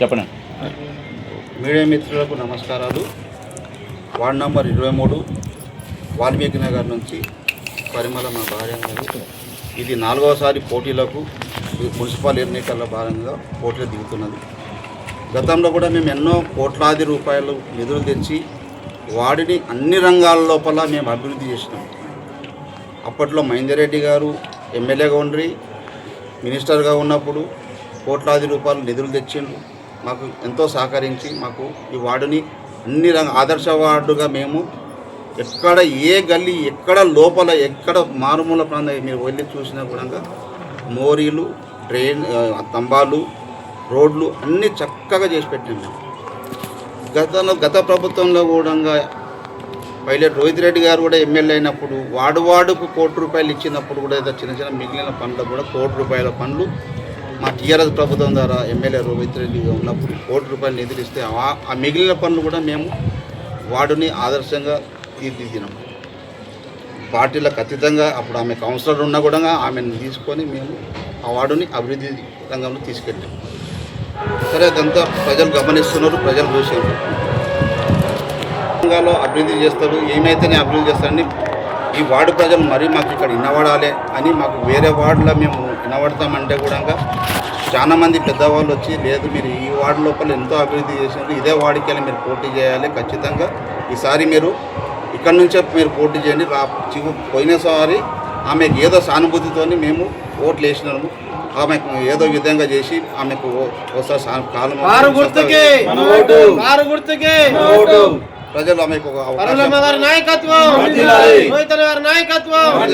చెప్పండి. మీడియా మిత్రులకు నమస్కారాలు. వార్డ్ నంబర్ ఇరవై మూడు వాల్మీకి నగర్ నుంచి పరిమళ మా భార్య ఇది నాలుగవసారి పోటీలకు మున్సిపల్ ఎన్నికల భాగంగా పోటీలు దిగుతున్నది. గతంలో కూడా మేము ఎన్నో కోట్లాది రూపాయలు నిధులు తెచ్చి వాడిని అన్ని రంగాల లోపల మేము అభివృద్ధి చేసినాం. అప్పట్లో మహేందర్ రెడ్డి గారు ఎమ్మెల్యేగా ఉండ్రి మినిస్టర్గా ఉన్నప్పుడు కోట్లాది రూపాయలు నిధులు తెచ్చిండ్రు. మాకు ఎంతో సహకరించి మాకు ఈ వార్డుని అన్ని రంగ ఆదర్శ వార్డుగా మేము ఎక్కడ ఏ గల్లీ ఎక్కడ లోపల ఎక్కడ మారుమూల ప్రాంతం మీరు వెళ్ళి చూసినా కూడా మోరీలు డ్రైన్ స్తంభాలు రోడ్లు అన్నీ చక్కగా చేసి పెట్టాము గతంలో గత ప్రభుత్వంలో కూడా పైలట్ రోహిత్ రెడ్డి గారు కూడా ఎమ్మెల్యే అయినప్పుడు వార్డు వార్డుకు కోటి రూపాయలు ఇచ్చినప్పుడు కూడా ఏదో చిన్న చిన్న మిగిలిన పనులు కూడా కోటి రూపాయల పనులు మా టీఆర్ఎస్ ప్రభుత్వం ద్వారా ఎమ్మెల్యే రోహిత్ రెడ్డి ఉన్నప్పుడు కోటి రూపాయలు నిధులు ఇస్తే ఆ- ఆ మిగిలిన పనులు కూడా మేము వార్డుని ఆదర్శంగా తీర్చిదిద్దినాం. పార్టీలకు అతీతంగా అప్పుడు ఆమె కౌన్సిలర్ ఉన్నా కూడా ఆమెను తీసుకొని మేము ఆ వార్డుని అభివృద్ధి రంగంలో తీసుకెళ్ళాం. సరే అదంతా ప్రజలు గమనిస్తున్నారు ప్రజలు చూసేవారు తెలంగాణలో అభివృద్ధి చేస్తారు ఏమైతేనే అభివృద్ధి చేస్తారని ఈ వార్డు ప్రజలు మరీ మాకు ఇక్కడ వినబడాలి అని మాకు వేరే వార్డులో మేము వినబడతామంటే కూడా చాలా మంది పెద్దవాళ్ళు వచ్చి లేదు మీరు ఈ వార్డు లోపల ఎంతో అభివృద్ధి చేసినారు ఇదే వార్డుకి వెళ్ళి మీరు పోటీ చేయాలి ఖచ్చితంగా ఈసారి మీరు ఇక్కడ నుంచే మీరు పోటీ చేయండి రా చివు పోయినసారి ఆమెకు ఏదో సానుభూతితోని మేము ఓట్లు వేసినాము. ఆమెకు ఏదో విధంగా చేసి ఆమెకు ఒకసారి కాలం ప్రజలు ఆమెకు ఒక అవకాశం. పరలమ్మ గారి నాయకత్వం.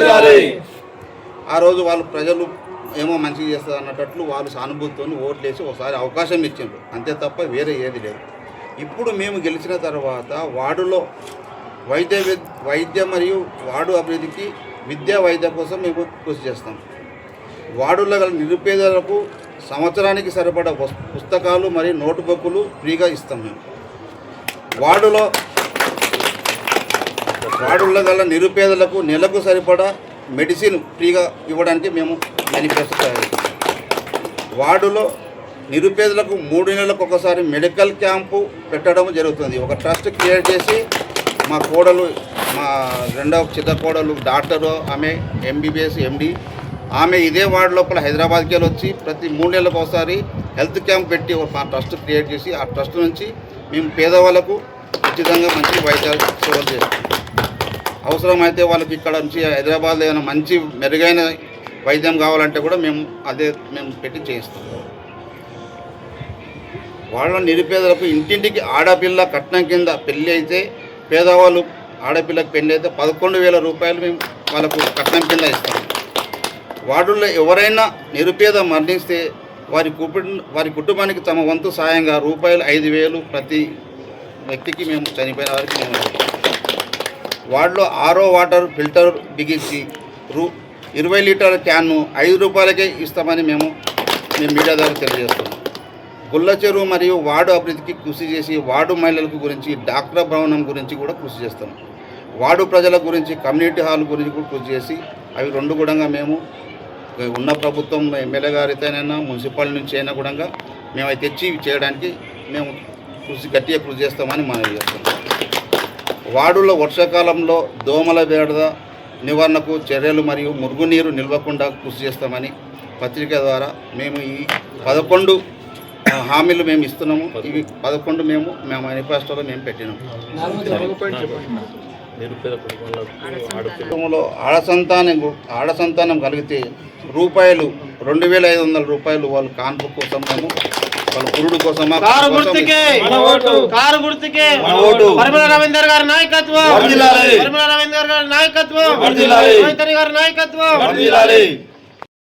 గారి ఆ రోజు వాళ్ళు ప్రజలు ఏమో మంచిగా చేస్తారు అన్నట్లు వాళ్ళు సానుభూతితో ఓట్లు వేసి ఒకసారి అవకాశం ఇచ్చిండ్రు. అంతే తప్ప వేరే ఏది లేదు. ఇప్పుడు మేము గెలిచిన తర్వాత వార్డులో వైద్య విద్- వైద్య మరియు వార్డు అభివృద్ధికి విద్యా వైద్య కోసం మేము కృషి చేస్తాం. వార్డులో గల నిరుపేదలకు సంవత్సరానికి సరిపడా పుస్- పుస్తకాలు మరియు నోటుబుక్కులు ఫ్రీగా ఇస్తాం మేము. వార్డులో వార్డుల్లో గల నిరుపేదలకు నెలకు సరిపడా మెడిసిన్ ఫ్రీగా ఇవ్వడానికి మేము మేనిఫెస్టో వార్డులో నిరుపేదలకు మూడు నెలలకు ఒకసారి మెడికల్ క్యాంపు పెట్టడం జరుగుతుంది. ఒక ట్రస్ట్ క్రియేట్ చేసి మా కోడలు మా రెండవ చిన్న కోడలు డాక్టరు ఆమె ఎంబీబీఎస్ ఎండి ఆమె ఇదే వార్డు లోపల హైదరాబాద్కి వెళ్ళి వచ్చి ప్రతి మూడు నెలలకు ఒకసారి హెల్త్ క్యాంప్ పెట్టి ఒక ట్రస్ట్ క్రియేట్ చేసి ఆ ట్రస్ట్ నుంచి మేము పేదవాళ్ళకు ఉచితంగా మంచి వైద్యాలు సేవలు చేస్తాం. అవసరమైతే వాళ్ళకి ఇక్కడ నుంచి హైదరాబాద్లో ఏమైనా మంచి మెరుగైన వైద్యం కావాలంటే కూడా మేము అదే మేము పెట్టి చేయిస్తాం. వాళ్ళ నిరుపేదలకు ఇంటింటికి ఆడపిల్ల కట్నం కింద పెళ్ళి అయితే పేదవాళ్ళు ఆడపిల్లకి పెళ్ళి అయితే పదకొండు వేల రూపాయలు మేము వాళ్ళకు కట్నం కింద ఇస్తాం. వార్డుల్లో ఎవరైనా నిరుపేద మరణిస్తే వారి కుటుంబ వారి కుటుంబానికి తమ వంతు సాయంగా రూపాయలు ఐదు వేలు ప్రతి వ్యక్తికి మేము చనిపోయిన వారికి మేము వార్డులో ఆరో వాటర్ ఫిల్టర్ బిగించి రూ ఇరవై లీటర్ల క్యాన్ను ఐదు రూపాయలకే ఇస్తామని మేము మేము మీడియా ద్వారా తెలియజేస్తున్నాం. గుల్ల చెరువు మరియు వార్డు అభివృద్ధికి కృషి చేసి వార్డు మహిళలకు గురించి డాక్టర్ భవనం గురించి కూడా కృషి చేస్తాం వార్డు ప్రజల గురించి కమ్యూనిటీ హాల్ గురించి కూడా కృషి చేసి అవి రెండు కూడా మేము ఉన్న ప్రభుత్వం ఎమ్మెల్యే గారితోనైనా మున్సిపాలిటీ నుంచి అయినా కూడా మేము అవి తెచ్చి చేయడానికి మేము కృషి గట్టిగా కృషి చేస్తామని మనం చేస్తాం వార్డులో వర్షాకాలంలో దోమల బేడద నివారణకు చర్యలు మరియు మురుగునీరు నిల్వకుండా కృషి చేస్తామని పత్రిక ద్వారా మేము ఈ పదకొండు హామీలు మేము ఇస్తున్నాము. ఇవి పదకొండు మేము మేము మేనిఫెస్టోలో మేము పెట్టినాము. కుటుంబంలో ఆడ సంతానం ఆడ సంతానం కలిగితే రూపాయలు రెండు వేల ఐదు వందల రూపాయలు వాళ్ళు కాన్పు కోసం మేము వాళ్ళ పురుడు కోసమా కారు కోసం గుర్తుకి. కారు గుర్తుకి. పరిమళ రవీందర్ గారి నాయకత్వం. పరిమళ రవీందర్ గారి నాయకత్వం గారి నాయకత్వం.